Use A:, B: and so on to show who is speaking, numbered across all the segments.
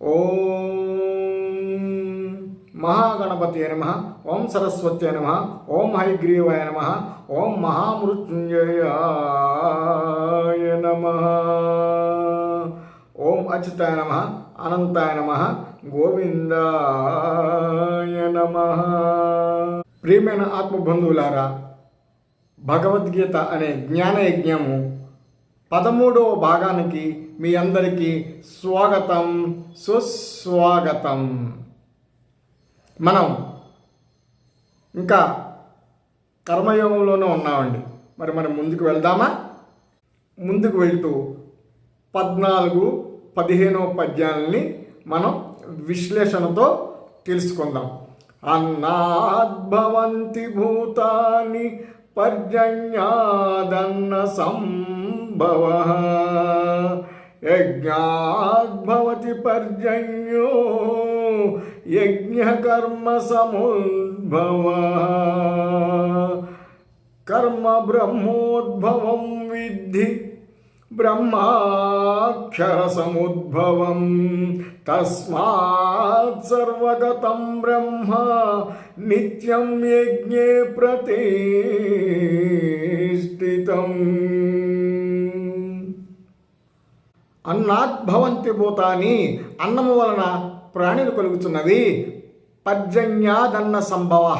A: ఓం మహాగణపతి నమ ఓం సరస్వతి నమ ఓం హైగ్రీవాయ నమ ఓం మహామృత్యుంజయాయ నమ. ఓం అచ్యుతాయ నమ అనంతాయ నమ గోవిందాయ నమ. ప్రియమైన ఆత్మబంధువులారా భగవద్గీత అనే జ్ఞాన యజ్ఞము పదమూడవ భాగానికి మీ అందరికీ స్వాగతం సుస్వాగతం. మనం ఇంకా కర్మయోగంలోనే ఉన్నామండి. మరి మనం ముందుకు వెళ్దామా? ముందుకు వెళ్తూ పద్నాలుగు పదిహేనవ పద్యాలని మనం విశ్లేషణతో తెలుసుకుందాం. అన్నాద్భవంతి భూతాన్ని పర్జన్యాదన్న సం యజ్ఞాద్భవతి పర్జన్యో యజ్ఞకర్మ సముద్భవ కర్మ బ్రహ్మోద్భవం విద్ధి బ్రహ్మాక్షర సముద్భవం తస్మాత్ సర్వగతం బ్రహ్మ నిత్యం యజ్ఞే ప్రతిష్ఠితం అన్నాద్భవంతి భూతాని అన్నము వలన ప్రాణులు కలుగుతున్నవి. పర్జన్యాదన్న సంభవ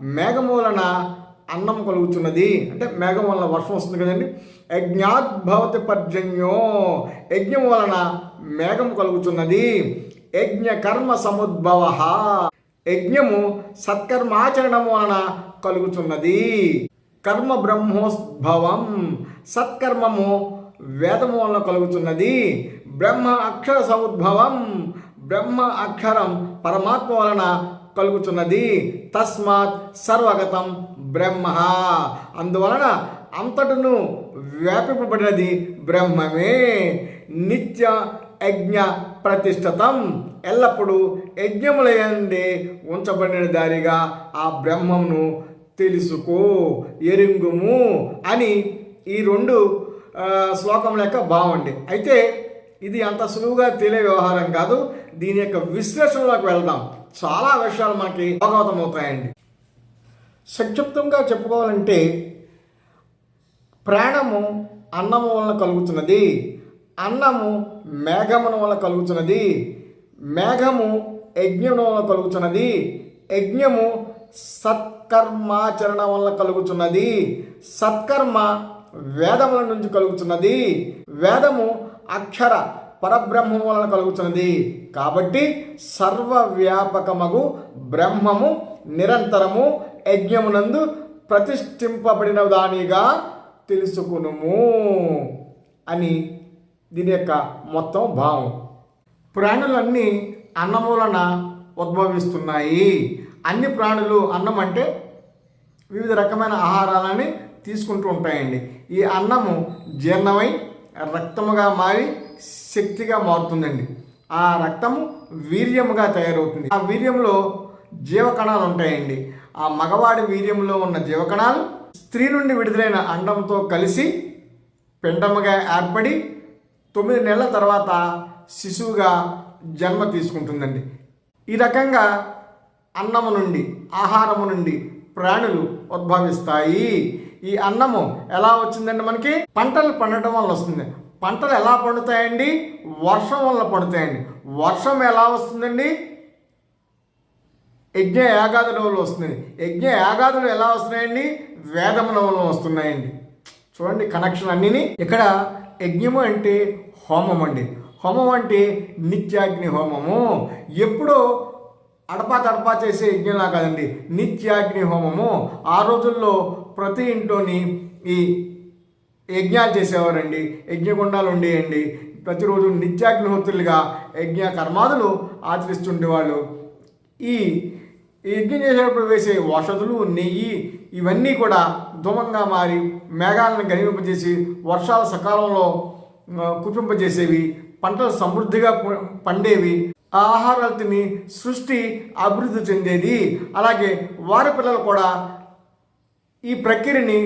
A: మేఘము వలన అన్నం కలుగుతున్నది. అంటే మేఘం వలన వర్షం వస్తుంది కదండి. యజ్ఞాద్భవతి పర్జన్యో. యజ్ఞం వలన మేఘం కలుగుతున్నది. యజ్ఞ కర్మ సముద్భవ. యజ్ఞము సత్కర్మాచరణం వలన కలుగుతున్నది. కర్మ బ్రహ్మోద్భవం. సత్కర్మము వేదము వలన కలుగుతున్నది. బ్రహ్మ అక్షర సముద్భవం బ్రహ్మ అక్షరం పరమాత్మ వలన కలుగుతున్నది. తస్మాత్ సర్వగతం బ్రహ్మ. అందువలన అంతటను వ్యాపింపబడినది బ్రహ్మమే. నిత్య యజ్ఞ ప్రతిష్టతం. ఎల్లప్పుడూ యజ్ఞములయండి ఉంచబడిన దారిగా ఆ బ్రహ్మమును తెలుసుకో ఎరుంగుము అని ఈ రెండు ఆ, శ్లోకముల యొక్క భావండి అయితే ఇది అంత సులువుగా తెలియ వ్యవహారం కాదు. దీని యొక్క విశ్లేషణలోకి వెళ్దాం. చాలా విషయాలు మనకి అవగతం అవుతాయండి సంక్షిప్తంగా చెప్పుకోవాలంటే ప్రాణము అన్నము వలన కలుగుతున్నది. అన్నము మేఘమున వలన కలుగుతున్నది. మేఘము యజ్ఞము వలన కలుగుతున్నది. యజ్ఞము సత్కర్మాచరణ వలన కలుగుతున్నది. సత్కర్మ వేదముల నుంచి కలుగుతున్నది వేదము అక్షర పరబ్రహ్మము వలన కలుగుతున్నది కాబట్టి సర్వవ్యాపకమగు బ్రహ్మము నిరంతరము యజ్ఞమునందు ప్రతిష్ఠింపబడిన దానిగా తెలుసుకునుము అని దీని యొక్క మొత్తం భావం. ప్రాణులన్నీ అన్నం వలన ఉద్భవిస్తున్నాయి. అన్ని ప్రాణులు అన్నం అంటే వివిధ రకమైన ఆహారాలని తీసుకుంటూ ఉంటాయండి. ఈ అన్నము జీర్ణమై రక్తముగా మారి శక్తిగా మారుతుందండి. ఆ రక్తము వీర్యముగా తయారవుతుంది. ఆ వీర్యంలో జీవకణాలు ఉంటాయండి. ఆ మగవాడి వీర్యంలో ఉన్న జీవకణాలు స్త్రీ నుండి విడుదలైన అండంతో కలిసి పిండముగా ఏర్పడి తొమ్మిది నెలల తర్వాత శిశువుగా జన్మ తీసుకుంటుందండి. ఈ రకంగా అన్నము నుండి ఆహారము నుండి ప్రాణులు ఉద్భవిస్తాయి. ఈ అన్నము ఎలా వచ్చిందండి మనకి పంటలు పండటం వల్ల వస్తుంది. పంటలు ఎలా పండుతాయండి? వర్షం వల్ల పండుతాయండి. వర్షం ఎలా వస్తుందండి? యజ్ఞ యాగాదుల వల్ల వస్తుంది. యజ్ఞ యాగాదులు ఎలా వస్తున్నాయండి? వేదముల వల్ల వస్తున్నాయండి. చూడండి కనెక్షన్ అన్నిని. ఇక్కడ యజ్ఞము అంటే హోమం అండి. హోమం అంటే నిత్యాగ్ని హోమము. ఎప్పుడో అడపా తడపా చేసే యజ్ఞంలా కాదండి. నిత్యాగ్ని హోమము. ఆ రోజుల్లో ప్రతి ఇంట్లోని ఈ యజ్ఞాలు చేసేవారండి యజ్ఞగుండాలు ఉండేయండి. ప్రతిరోజు నిత్యాగ్నిహోత్రులుగా యజ్ఞ కర్మాదులు ఆచరిస్తుండేవాళ్ళు. ఈ యజ్ఞం చేసేటప్పుడు వేసే ఔషధులు నెయ్యి ఇవన్నీ కూడా ధూమంగా మారి మేఘాలను గనివింపజేసి వర్షాలు సకాలంలో ఆ, పంటలు సమృద్ధిగా పండేవి. ఆ ఆహారాలు తిని సృష్టి అభివృద్ధి చెందేది. అలాగే వారి పిల్లలు కూడా ఈ ప్రక్రియని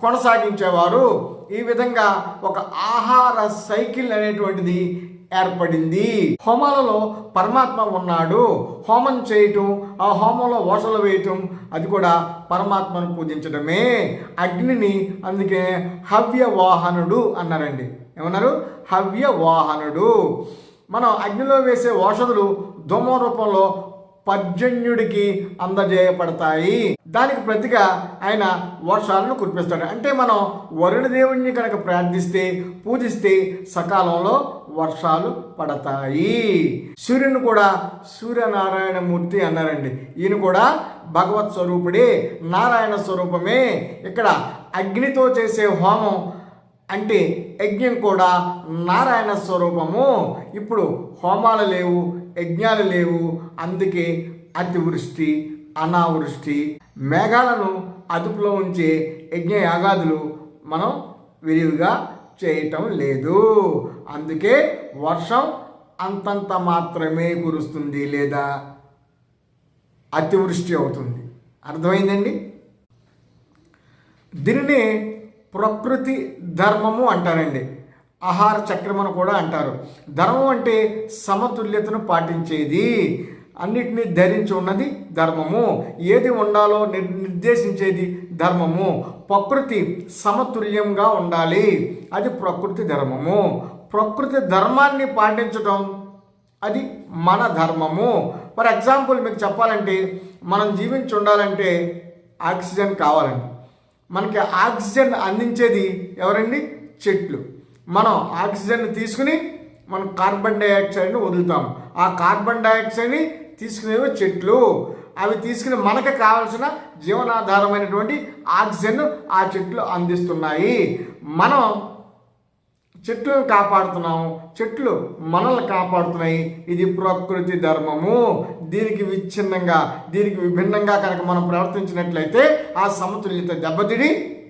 A: కొనసాగించేవారు. ఈ విధంగా ఒక ఆహార సైకిల్ అనేటువంటిది ఏర్పడింది. హోమాలలో పరమాత్మ ఉన్నాడు. హోమం చేయటం ఆ హోమంలో ఓషలు వేయటం అది కూడా పరమాత్మను పూజించడమే అగ్నిని అందుకే హవ్య వాహనుడు అన్నారండి. ఏమన్నారు? హవ్య వాహనుడు మనం అగ్నిలో వేసే ఓషధులు ధూమ రూపంలో పర్జన్యుడికి అందజేయబడతాయి. దానికి ప్రతిగా ఆయన వర్షాలను కురిపిస్తాడు. అంటే మనం వరుణ దేవుణ్ణి కనుక ప్రార్థిస్తే పూజిస్తే సకాలంలో వర్షాలు పడతాయి. సూర్యుని కూడా సూర్యనారాయణ మూర్తి అన్నారండి. ఈయన కూడా భగవత్ స్వరూపుడే నారాయణ స్వరూపమే. ఇక్కడ అగ్నితో చేసే హోమం అంటే యజ్ఞం కూడా నారాయణ స్వరూపము. ఇప్పుడు హోమాలు లేవు యజ్ఞాలు లేవు. అందుకే అతివృష్టి అనావృష్టి మేఘాలను అదుపులో ఉంచే యజ్ఞ యాగాదులు మనం విరివిగా చేయటం లేదు. అందుకే వర్షం అంతంత మాత్రమే కురుస్తుంది లేదా అతివృష్టి అవుతుంది. అర్థమైందండి? దీనిని ప్రకృతి ధర్మము అంటారండి. ఆహార చక్రమని కూడా అంటారు. ధర్మం అంటే సమతుల్యతను పాటించేది. అన్నిటినీ ధరించి ఉన్నది ధర్మము. ఏది ఉండాలో నిర్ నిర్దేశించేది ధర్మము. ప్రకృతి సమతుల్యంగా ఉండాలి. అది ప్రకృతి ధర్మము. ప్రకృతి ధర్మాన్ని పాటించడం అది మన ధర్మము. ఫర్ ఎగ్జాంపుల్ మీకు చెప్పాలంటే మనం జీవించి ఉండాలంటే ఆక్సిజన్ కావాలండి. మనకి ఆక్సిజన్ అందించేది ఎవరండి? చెట్లు. మనం ఆక్సిజన్ తీసుకుని మనం కార్బన్ డైఆక్సైడ్ని వదులుతాం. ఆ కార్బన్ డైఆక్సైడ్ని తీసుకునేవి చెట్లు. అవి తీసుకుని మనకు కావాల్సిన జీవనాధారమైనటువంటి ఆక్సిజన్ ఆ చెట్లు అందిస్తున్నాయి. మనం చెట్లను కాపాడుతున్నాము చెట్లు మనల్ని కాపాడుతున్నాయి. ఇది ప్రకృతి ధర్మము. దీనికి విచ్ఛిన్నంగా దీనికి విభిన్నంగా కనుక మనం ప్రవర్తించినట్లయితే ఆ సమతుల్యత దెబ్బతిని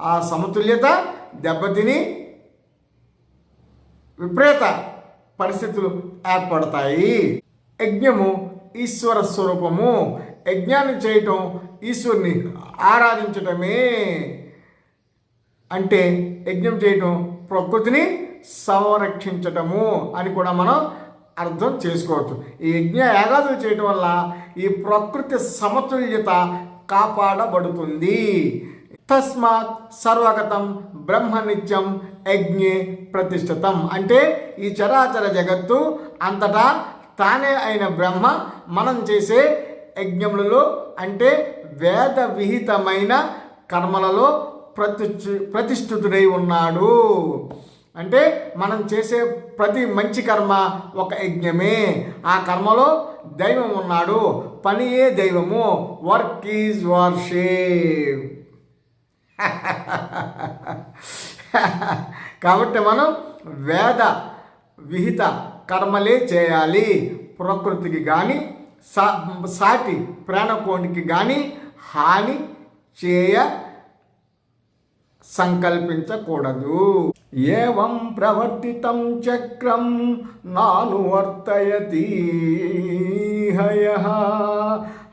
A: ఆ సమతుల్యత దెబ్బతిని విపరీత పరిస్థితులు ఏర్పడతాయి. యజ్ఞము ఈశ్వర స్వరూపము. యజ్ఞాన్ని చేయటం ఈశ్వరుని ఆరాధించటమే. అంటే యజ్ఞం చేయటం ప్రకృతిని సంరక్షించటము అని కూడా మనం అర్థం చేసుకోవచ్చు. ఈ యజ్ఞ యాగాదులు చేయటం వల్ల ఈ ప్రకృతి సమతుల్యత కాపాడబడుతుంది. తస్మాత్ సర్వగతం బ్రహ్మ నిత్యం యజ్ఞే ప్రతిష్ఠితం. అంటే ఈ చరాచర జగత్తు అంతటా తానే అయిన బ్రహ్మ మనం చేసే యజ్ఞములలో అంటే వేద విహితమైన కర్మలలో ప్రతి ప్రతిష్ఠితుడై ఉన్నాడు. అంటే మనం చేసే ప్రతి మంచి కర్మ ఒక యజ్ఞమే. ఆ కర్మలో దైవం ఉన్నాడు. పనియే దైవము. వర్క్ ఈజ్ వర్షిప్ కాబట్టి మనం వేద విహిత కర్మలే చేయాలి. ప్రకృతికి కానీ సా సాటి ప్రాణకోణికి కానీ హాని చేయ సంకల్పించకూడదు. ఏవం ప్రవర్తితం చక్రం నానువర్తయతి హయ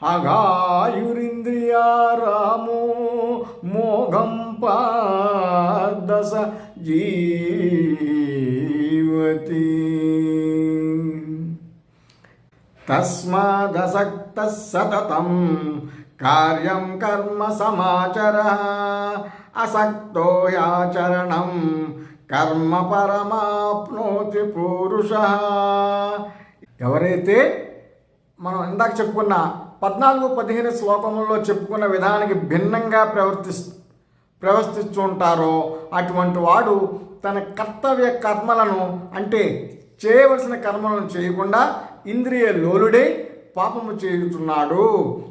A: అఘాయురింద్రియా రామో మోఘం పాదశ జీవతి. తస్మాదసక్త సతతం కార్యం కర్మ సమాచర. అసక్తో యాచరణం కర్మ పరమాప్నోతి పురుష. ఎవరైతే మనం ఇందాక చెప్పుకున్న పద్నాలుగు పదిహేను శ్లోకములలో చెప్పుకున్న విధానానికి భిన్నంగా ప్రవర్తిస్ ప్రవర్తిస్తుంటారో అటువంటి వాడు తన కర్తవ్య కర్మలను అంటే చేయవలసిన కర్మలను చేయకుండా ఇంద్రియ లోలుడే పాపము చేయుచున్నాడు.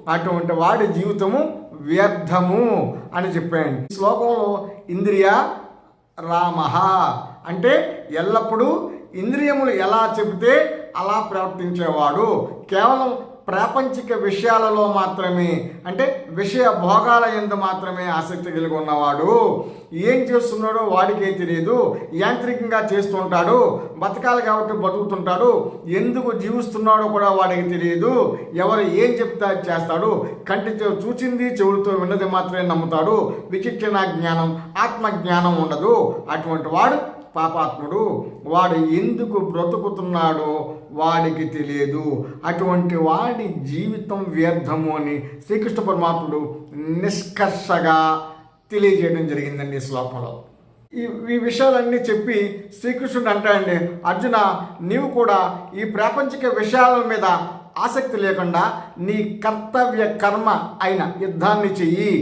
A: అటువంటి వాడి జీవితము వ్యర్థము అని చెప్పాను ఈ శ్లోకంలో ఇంద్రియ రామ అంటే ఎల్లప్పుడూ ఇంద్రియములు ఎలా చెబితే అలా ప్రవర్తించేవాడు. కేవలం ప్రాపంచిక విషయాలలో మాత్రమే అంటే విషయ భోగాల ఎందు మాత్రమే ఆసక్తి కలిగి ఉన్నవాడు ఏం చేస్తున్నాడో వాడికే తెలియదు యాంత్రికంగా చేస్తుంటాడు బతకాలి కాబట్టి బతుకుతుంటాడు ఎందుకు జీవిస్తున్నాడో కూడా వాడికి తెలియదు ఎవరు ఏం చెప్తా చేస్తాడు కంటితో చూచింది చెవులతో విన్నది మాత్రమే నమ్ముతాడు విచక్షణ జ్ఞానం ఆత్మ జ్ఞానం ఉండదు. అటువంటి వాడు పాపాత్ముడు. వాడు ఎందుకు బ్రతుకుతున్నాడో వాడికి తెలియదు. అటువంటి వాడి జీవితం వ్యర్థము అని శ్రీకృష్ణ పరమాత్ముడు నిష్కర్షగా తెలియజేయడం జరిగిందండి శ్లోకంలో. ఈ ఈ విషయాలన్నీ చెప్పి శ్రీకృష్ణుడు అంటాడండి అర్జున నీవు కూడా ఈ ప్రాపంచిక విషయాల మీద ఆసక్తి లేకుండా నీ కర్తవ్య కర్మ అయిన యుద్ధాన్ని చెయ్యి.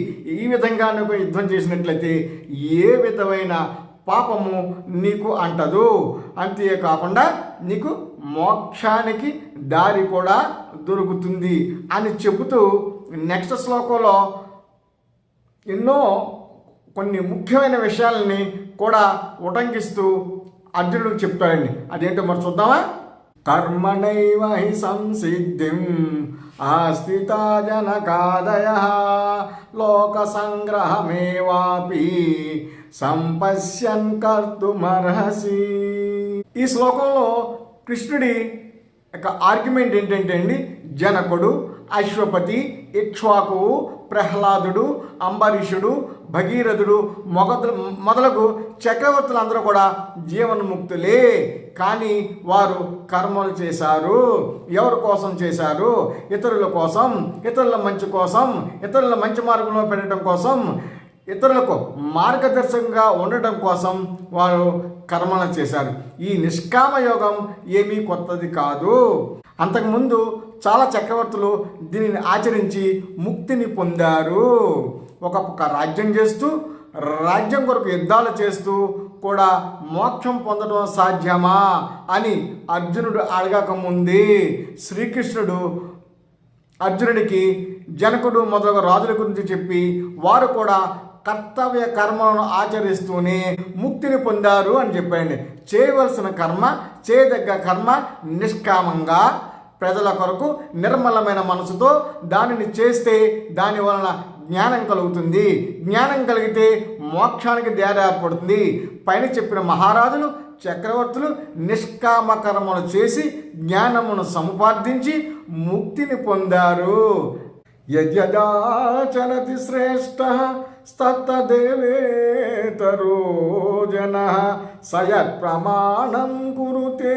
A: ఈ విధంగా నువ్వు యుద్ధం చేసినట్లయితే ఏ విధమైన పాపము నీకు అంటదు. అంతేకాకుండా నీకు మోక్షానికి దారి కూడా దొరుకుతుంది అని చెబుతూ నెక్స్ట్ శ్లోకంలో ఎన్నో కొన్ని ముఖ్యమైన విషయాలని కూడా ఉటంకిస్తూ అర్జునుడికి చెప్తాడండి అదేంటో మరి చూద్దామా? కర్మణైవ హి సంసిద్ధిం ఆస్థితా జనకాదయ లోక సంగ్రహమేవాపి సంపశ్యన్ కర్తుమర్హసి ఈ శ్లోకంలో కృష్ణుడి యొక్క ఆర్గ్యుమెంట్ ఏంటంటే అండి జనకుడు అశ్వపతి ఇక్ష్వాకువు ప్రహ్లాదుడు అంబరీషుడు భగీరథుడు మొగదు మొదలగు చక్రవర్తులందరూ కూడా జీవన్ముక్తులే. కానీ వారు కర్మలు చేశారు. ఎవరి కోసం చేశారు? ఇతరుల కోసం ఇతరుల మంచి కోసం ఇతరుల మంచి మార్గంలో పెట్టడం కోసం. ఇతరులకు మార్గదర్శకంగా ఉండటం కోసం వారు కర్మలను చేశారు. ఈ నిష్కామ యోగం ఏమీ కొత్తది కాదు. అంతకుముందు చాలా చక్రవర్తులు దీనిని ఆచరించి ముక్తిని పొందారు. ఒక రాజ్యం చేస్తూ రాజ్యం కొరకు యుద్ధాలు చేస్తూ కూడా మోక్షం పొందడం సాధ్యమా అని అర్జునుడు అడగకముంది శ్రీకృష్ణుడు అర్జునుడికి జనకుడు మొదలగు రాజుల గురించి చెప్పి వారు కూడా కర్తవ్య కర్మలను ఆచరిస్తూనే ముక్తిని పొందారు అని చెప్పండి. చేయవలసిన కర్మ చేయదగ్గ కర్మ నిష్కామంగా ప్రజల కొరకు నిర్మలమైన మనసుతో దానిని చేస్తే దాని వలన జ్ఞానం కలుగుతుంది. జ్ఞానం కలిగితే మోక్షానికి దారి పైన చెప్పిన మహారాజులు చక్రవర్తులు నిష్కామ కర్మలు చేసి జ్ఞానమును సముపార్జించి ముక్తిని పొందారు. యద్యదాచరతి శ్రేష్ఠ స్తత్తదేవేతరో జన సయత్ ప్రమాణం కురుతే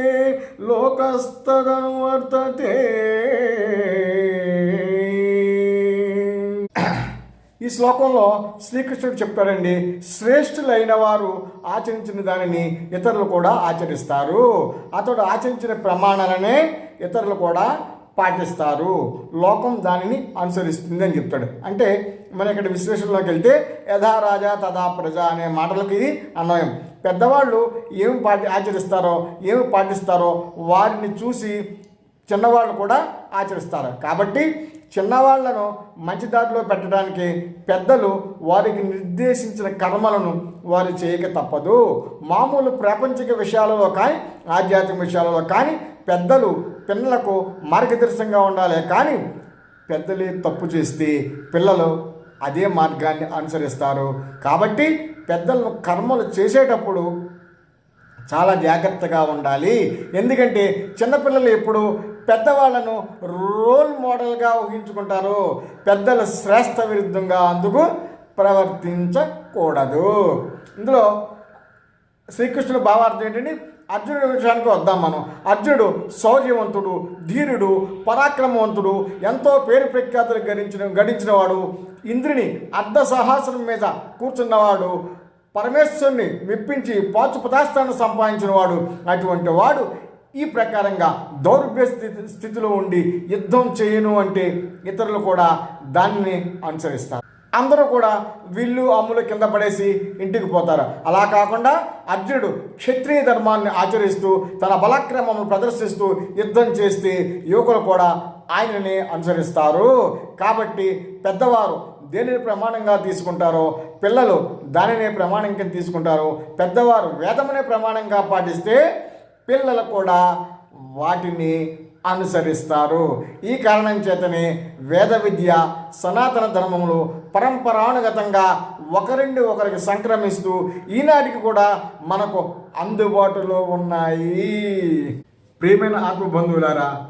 A: లోకస్తదనువర్తతే ఈ శ్లోకంలో శ్రీకృష్ణుడు చెప్తాడండి శ్రేష్ఠులైన వారు ఆచరించిన దానిని ఇతరులు కూడా ఆచరిస్తారు. అతడు ఆచరించిన ప్రమాణాలనే ఇతరులు కూడా పాటిస్తారు. లోకం దానిని అనుసరిస్తుంది అని చెప్తాడు. అంటే మన ఇక్కడ విశ్లేషణలోకి వెళ్తే యథా రాజా తథా ప్రజ అనే మాటలకు ఇది అన్వయం. పెద్దవాళ్ళు ఏమి పాటి ఆచరిస్తారో ఏమి పాటిస్తారో వారిని చూసి చిన్నవాళ్ళు కూడా ఆచరిస్తారు. కాబట్టి చిన్నవాళ్ళను మంచి దారిలో పెట్టడానికి పెద్దలు వారికి నిర్దేశించిన కర్మలను వారు చేయక తప్పదు. మామూలు ప్రాపంచిక విషయాలలో కానీ ఆధ్యాత్మిక విషయాలలో కానీ పెద్దలు పిల్లలకు మార్గదర్శకంగా ఉండాలి. కానీ పెద్దలే తప్పు చేస్తే పిల్లలు అదే మార్గాన్ని అనుసరిస్తారు. కాబట్టి పెద్దలను కర్మలు చేసేటప్పుడు చాలా జాగ్రత్తగా ఉండాలి. ఎందుకంటే చిన్నపిల్లలు ఎప్పుడు పెద్దవాళ్ళను రోల్ మోడల్గా ఊహించుకుంటారు. పెద్దల శ్రేష్ట విరుద్ధంగా అందుకు ప్రవర్తించకూడదు. ఇందులో శ్రీకృష్ణుడు భావార్థం ఏంటంటే అర్జునుడి విషయానికి వద్దాం మనం. అర్జునుడు శౌర్యవంతుడు ధీరుడు పరాక్రమవంతుడు ఎంతో పేరు ప్రఖ్యాతులు గడించిన గడించినవాడు ఇంద్రుని అర్ధ మీద కూర్చున్నవాడు పరమేశ్వరుని మెప్పించి పాచు పదార్థాన్ని సంపాదించినవాడు అటువంటి వాడు ఈ ప్రకారంగా దౌర్భ్య స్థితి స్థితిలో ఉండి యుద్ధం చేయను అంటే ఇతరులు కూడా దానిని అనుసరిస్తారు. అందరూ కూడా విల్లు అమ్ములు కింద పడేసి ఇంటికి పోతారు. అలా కాకుండా అర్జునుడు క్షత్రియ ధర్మాన్ని ఆచరిస్తూ తన బలక్రమము ప్రదర్శిస్తూ యుద్ధం చేస్తే యువకులు కూడా ఆయనని అనుసరిస్తారు. కాబట్టి పెద్దవారు దేనిని ప్రమాణంగా తీసుకుంటారో పిల్లలు దానినే ప్రమాణం కింద తీసుకుంటారు. పెద్దవారు వేదమునే ప్రమాణంగా పాటిస్తే పిల్లలు కూడా వాటిని అనుసరిస్తారు. ఈ కారణం చేతనే వేద విద్య సనాతన ధర్మంలో పరంపరానుగతంగా ఒకరిండి ఒకరికి సంక్రమిస్తూ ఈనాటికి కూడా మనకు అందుబాటులో ఉన్నాయి. ప్రియమైన ఆత్మ బంధువులారా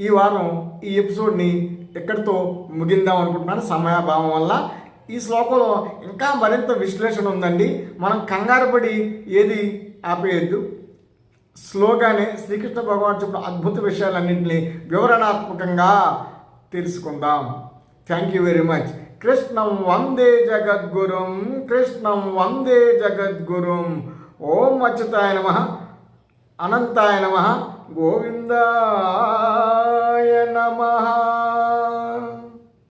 A: ఈ వారం ఈ ఎపిసోడ్ని ఎక్కడితో ముగిందాం అనుకుంటున్నాను సమయాభావం వల్ల ఈ శ్లోకంలో ఇంకా మరింత విశ్లేషణ ఉందండి. మనం కంగారుపడి ఏది ఆపేయద్దు. స్లోగానే శ్రీకృష్ణ భగవాన్ చెప్పిన అద్భుత విషయాలన్నింటినీ వివరణాత్మకంగా తెలుసుకుందాం. థ్యాంక్ యూ వెరీ మచ్ కృష్ణం వందే జగద్గురుం కృష్ణం వందే జగద్గురుం. ఓం అచ్యుతాయ నమ అనంతాయ నమ గోవిందాయ నమ.